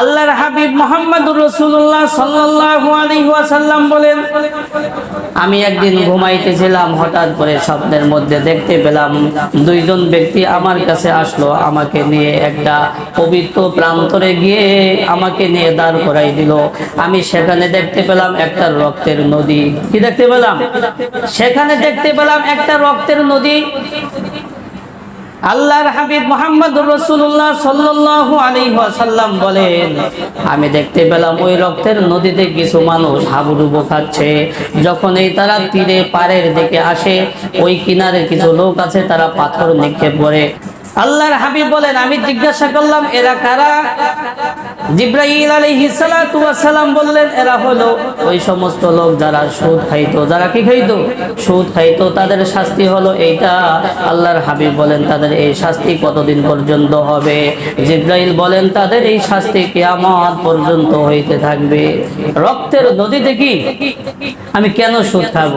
আল্লাহর হাবিব মোহাম্মদুর রসুল্লাহ সাল্লাল্লাহু আলাইহি ওয়াসাল্লাম বলেন, আমি একদিন ঘুমাইতেছিলাম, হঠাৎ করে স্বপ্নের মধ্যে দেখতে পেলাম দুইজন ব্যক্তি আমার কাছে আসলো, আমাকে নিয়ে একটা পবিত্র প্রান্তরে গিয়ে আমাকে নিয়ে দাঁড় করাই দিল। আমি সেখানে দেখতে পেলাম একটা রক্তের নদী। কি দেখতে পেলাম? সেখানে দেখতে পেলাম একটা রক্তের নদী। আল্লাহর হাবিব মোহাম্মদ রসুল্লাহ সাল্লাল্লাহু আলাইহি ওয়াসাল্লাম বলেন, আমি দেখতে পেলাম ওই রক্তের নদীতে কিছু মানুষ হাবুডুবু খাচ্ছে। যখন এই তারা তীরে পাড়ের দিকে আসে, ওই কিনারে কিছু লোক আছে, তারা পাথর নিক্ষেপ করে। আল্লাহর হাবিব বলেন, আমি জিজ্ঞাসা করলাম, এরা কারা? জিব্রাহিল আলাইহিস সালাতু ওয়াস সালাম বললেন, এরা হলো ওই সমস্ত লোক যারা সুদ খাইতো। যারা কি খাইতো? সুদ খাইতো। তাদের শাস্তি হলো এইটা। আল্লাহর হাবিব বলেন, তাদের এই শাস্তি কতদিন পর্যন্ত হবে? জিব্রাইল বলেন, তাদের এই শাস্তি কিয়ামত পর্যন্ত হইতে থাকবে। রক্তের নদীতে কি? আমি কেন সুদ খাব?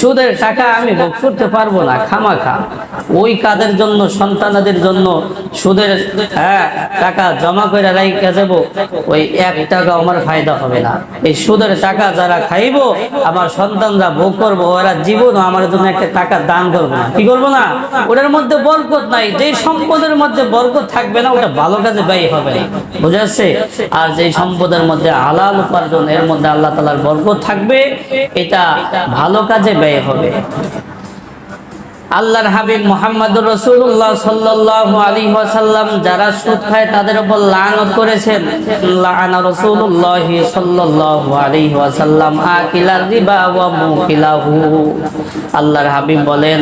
সুদের টাকা আমি ভোগ করতে পারব না, খামাখা। ওই কাদের জন্য, সন্তানাদের জন্য সুদের হ্যাঁ টাকা জমা করে রাইখা যাব ওই এক টাকা আমার ফায়দা হবে না। এই সুদের টাকা যারা খাইবো, আমার সন্তানরা ভোগ করব, ওরা জীবন আমার জন্য একটা টাকা দান করব না। কি করব না? ওটার মধ্যে বরকত নাই যে সম্পদের মধ্যে বরকত থাকবে না, ওটা ভালো কাজে ব্যয় হবে না। বুঝা যাচ্ছে? আর যে সম্পদের মধ্যে হালাল উপার্জন, এর মধ্যে আল্লাহ তালার বরকত থাকবে, এটা ভালো কাজে ব্যয় হবে। আল্লাহর হাবিব মোহাম্মদুর রসুল্লাহ সাল্লাল্লাহু আলাইহি ওয়াসাল্লাম যারা সুদ খায় তাদের উপর লানত করেছেন। লানা রাসূলুল্লাহ সাল্লাল্লাহু আলাইহি ওয়াসাল্লাম আকিলার রিবা ওয়া মুকিলাহু। আল্লাহর হাবিব বলেন,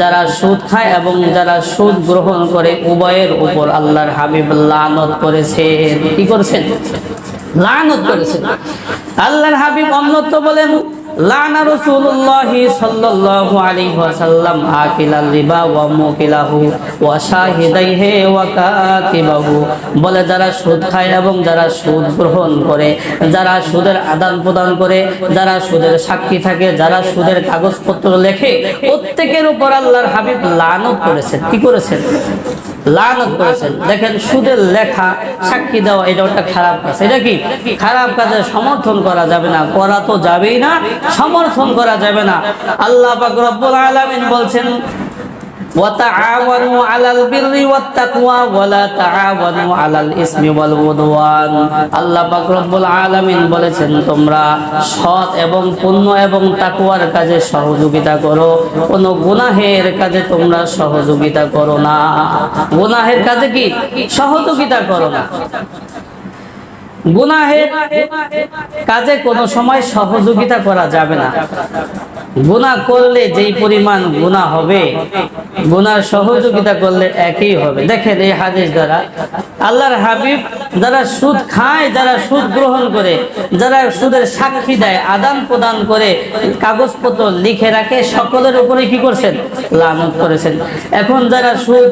যারা সুদ খায় এবং যারা সুদ গ্রহণ করে উভয়ের উপর আল্লাহর হাবিব লানত করেছেন। কি করেছেন? লানত করেছেন। আল্লাহর হাবিব অন্যত্র বলেন লানা রাসূলুল্লাহ সাল্লাল্লাহু আলাইহি ওয়াসাল্লাম আকিলাল রিবা ওয়া মুকিলাহু ওয়া শাহিদাইহি ওয়া কাতিবাহু। বলে যারা সুদ খায় এবং যারা সুদ গ্রহণ করে, যারা সুদের আদান প্রদান করে, যারা সুদের সাক্ষী থাকে, যারা সুদের কাগজপত্র লেখে, প্রত্যেকের উপর আল্লাহর হাবিব লানত করেছেন। কি করেছেন? লানত করেছেন। দেখেন সুদের লেখা, সাক্ষী দেওয়া, এটা একটা খারাপ কাজ। এটা কি? খারাপ কাজে সমর্থন করা যাবে না, করা তো যাবেই না। সমর্থন করা যাবে না আল্লাহ পাক রব্বুল আলামিন বলছেন وتعاونوا على البر والتقوى ولا تعاونوا على الاثم والعدوان আল্লাহ পাক রব্বুল আলামিন বলেছেন তোমরা সৎ এবং পুণ্য এবং তাকওয়ার কাজে সহযোগিতা করো কোন গুনাহের কাজে তোমরা সহযোগিতা করো না গুনাহের কাজে কি সহযোগিতা করো না গুনাহের কাজে কোনো সময় সহযোগিতা করা যাবে না। গুনাহ করলে যেই পরিমাণ গুনাহ হবে গুনার সহযোগিতা করলে একই হবে। দেখেন এই হাদিস দ্বারা আল্লাহর হাবিব যারা সুদ খায়, যারা সুদ গ্রহণ করে, যারা সুদের সাক্ষী দেয়, আদান প্রদান করে, কাগজপত্র লিখে রাখে, সকলের উপরে কি করছেন? লানত করেছেন। এখন যারা সুদ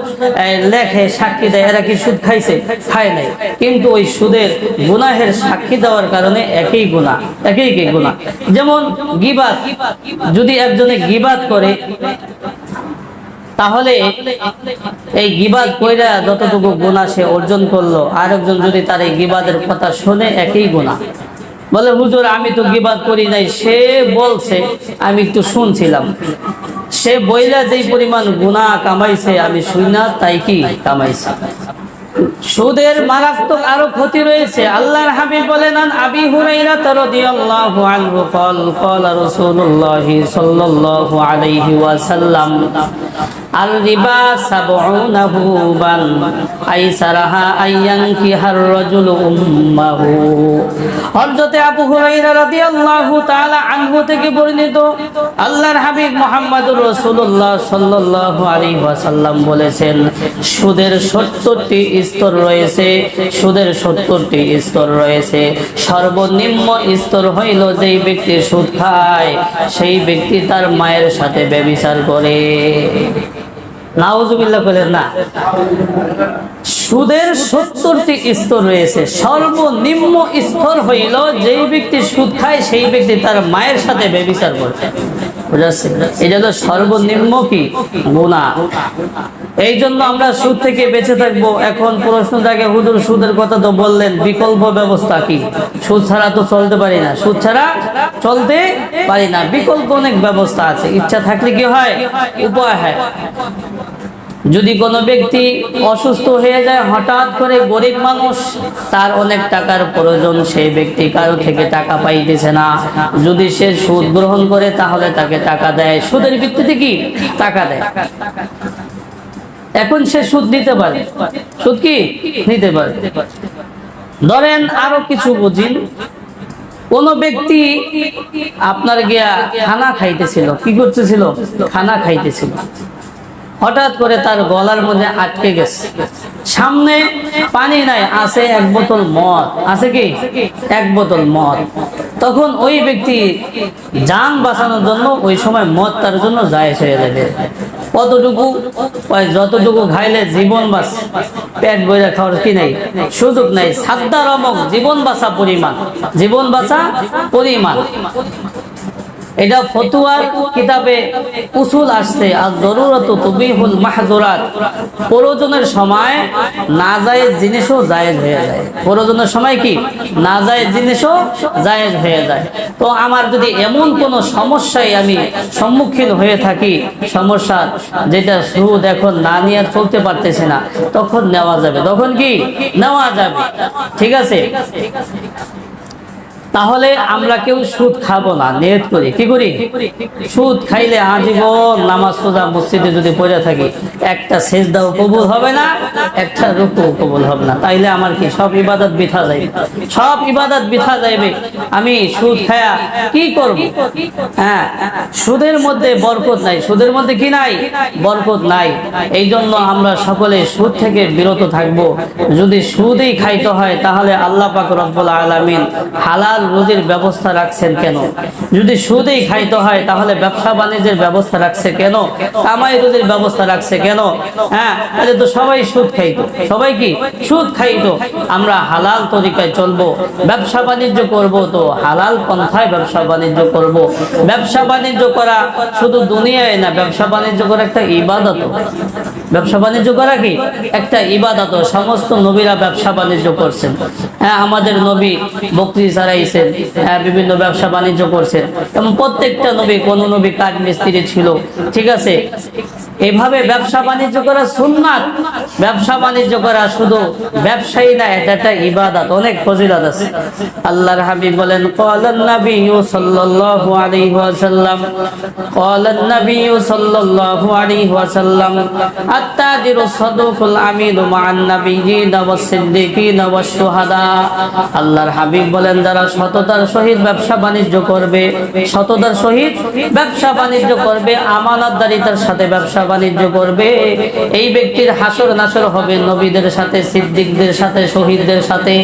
লেখে, সাক্ষী দেয়, এরা কি সুদ খাইছে? খায় নাই। কিন্তু ওই সুদের গুনাহের সাক্ষী দেওয়ার কারণে একই গুনাহ, একই কি গুনাহ। যেমন গিবাত যদি একজনে গিবাত করে তাহলে এই গিবাদ কইরা যতটুকু গুণা সে অর্জন করলো আরেকজন যদি তার এই গিবাদের কথা শুনে একই গুণা বলে হুজুর আমি তো গিবাদ করি নাই সে বলছে আমি একটু শুনছিলাম সে বইলা যেই পরিমাণ গুণা কামাইছে আমি শুই না তাই কি কামাইছে সুদের মারাত্মক আরো ক্ষতি রয়েছে আল্লাহর হাবিব বলেন আন আবি হুরাইরা রাদিয়াল্লাহু আনহু قال قال رسول الله صلى الله عليه وسلم الربا سبعون هوبا أيسرها أن ينكح الرجل أمه হযরতে আবু হুরাইরা রাদিয়াল্লাহু তাআলা আনহু থেকে বর্ণিত আল্লাহর হাবিব মুহাম্মদুর রাসূলুল্লাহ সাল্লাল্লাহু আলাইহি ওয়াসাল্লাম বলেছেন সুদের 70টি স্তর রয়েছে সুদের 70টি স্তর রয়েছে সর্বনিম্ন স্তর হইল যেই ব্যক্তি সুদ খায় সেই ব্যক্তি তার মায়ের সাথে ব্যভিচার করে নাউজুবিল্লাহ বলেন না। সুদের সত্তরটি স্তর রয়েছে। সর্বনিম্ন স্তর হইল, যেই ব্যক্তি সুদ খায়, সেই ব্যক্তি তার মায়ের সাথে ব্যবিচার করে বুঝাচ্ছে এটা তো সর্বনিম্ন কি? গুণা এই জন্য আমরা সুদ থেকে বেঁচে থাকব। এখন প্রশ্ন থাকে হুজুর সুদের কথা তো বললেন, বিকল্প ব্যবস্থা কি? সুদ ছাড়া তো চলতে পারি না। সুদ ছাড়া চলতে পারি না। বিকল্প অনেক ব্যবস্থা আছে। ইচ্ছা থাকলে কি হয়? উপায় হয়। যদি কোনো ব্যক্তি অসুস্থ হয়ে যায়, হঠাৎ করে গরিব মানুষ, তার অনেক টাকার প্রয়োজন, সেই ব্যক্তি কারও থেকে টাকা পাইতেছে না। যদি সে সুদ গ্রহণ করে, তাহলে তাকে টাকা দেয়। সুদের ভিত্তিতে কি? টাকা দেয়। এখন সে সুদ নিতে পারে। সুদ কি? নিতে পারে। ধরেন আরও কিছু বুঝিন কোন ব্যক্তি আপনার গিয়া খানা খাইতেছিল, কি করতেছিল? খানা খাইতেছিল। হঠাৎ করে তার গলার মধ্যে আটকে গেছে। সামনে পানি নাই, আছে এক বোতল মদ। আছে কি? এক বোতল মদ। তখন ওই ব্যক্তি যান বাঁচানোর জন্য ওই সময় মদ তার জন্য জায়েজ হয়ে যাবে। কতটুকু যতটুকু খাইলে জীবন বাঁচ, পেট বইরা খাওয়ার কি নাই? সুযোগ নাই। সাদ্দা রমক জীবন বাঁচা পরিমাণ। জীবন বাঁচা পরিমাণ। এটা ফতুয়ার কিতাবে উসুল আসছে, আর জরুরত তুবিহুল মাহজুরাত। প্রয়োজনের সময় না জায়েজ জিনিসও জায়েজ হয়ে যায়। প্রয়োজনের সময় কি? না জায়েজ জিনিসও জায়েজ হয়ে যায়। তো আমার যদি এমন কোনো সমস্যায় আমি সম্মুখীন হয়ে থাকি, সমস্যা যেটা সুদ এখন না নিয়ে চলতে পারতেছে না, তখন নেওয়া যাবে। তখন কি? নেওয়া যাবে। ঠিক আছে? তাহলে আমরা কেউ সুদ খাব না, নিয়ত করি। কি করি? সুদ খাইলে আজীবন নামাজ সোজা মসজিদে যদি পড়ে থাকি, একটা সেজদাও কবুল হবে না, একটা রুকু কবুল হবে না। তাইলে আমার কি সব ইবাদত বিথা যাইবে সব ইবাদত বিথা যাইবে। আমি সুদ খায়া কি করব? হ্যাঁ সুদের মধ্যে বরকত নাই। সুদের মধ্যে কি নাই? বরকত নাই। এই জন্য আমরা সকলে সুদ থেকে বিরত থাকব। যদি সুদেই খাইতে হয়, তাহলে আল্লাহ পাক রব্বুল আলামিন হালাল রুজির ব্যবস্থা রাখছেন কেন? যদি সুদেই খাইতে হয়, তাহলে ব্যবসা বাণিজ্যের ব্যবস্থা রাখছে কেন? কামাই রুজির ব্যবস্থা রাখছে কেন? হ্যাঁ তাহলে তো সবাই সুদ খাইতো। সবাই কি? সুদ খাইতো। আমরা হালাল তরিকায় চলবো, ব্যবসা বাণিজ্য করব তো হালাল পন্থায় ব্যবসা বাণিজ্য করব। ব্যবসা বাণিজ্য করা শুধু দুনিয়ায় না, ব্যবসা বাণিজ্য করা একটা ইবাদত। ব্যবসা বাণিজ্য করা কি? একটা ইবাদত। সমস্ত নবীরা ব্যবসা বাণিজ্য করছেন। হ্যাঁ আমাদের নবী বকরি ছাড়াইছেন হ্যাঁ বিভিন্ন ব্যবসা বাণিজ্য করছেন। এবং প্রত্যেকটা নবী, কোন নবী কাঠ মিস্ত্রি ছিল, ঠিক আছে? এভাবে ব্যবসা বাণিজ্য করা সুন্নাত। ব্যবসা বাণিজ্য করা শুধু ব্যবসায়ী না, এটা একটা ইবাদত, অনেক ফজিলত আছে। আল্লাহর হাবিব বলেন নাবিয়্যু সাল্লাল্লাহু আলাইহি ওয়াসাল্লাম সাল্লাল্লাহু আলাইহি ওয়াসাল্লাম সাদুকুল ওয়াস-সিদ্দিকিনা ওয়াশ-শুহাদা আল্লাহর হাবিব বলেন, যারা সততার সহিত ব্যবসা বাণিজ্য করবে। সততার সহিত ব্যবসা বাণিজ্য করবে, আমানতদারিতার সাথে ব্যবসা বাণিজ্য করবে। এই ব্যক্তির হাসর নাসর হবে নবীদের সাথে, সিদ্দিকদের সাথে, শহীদদের সাথে।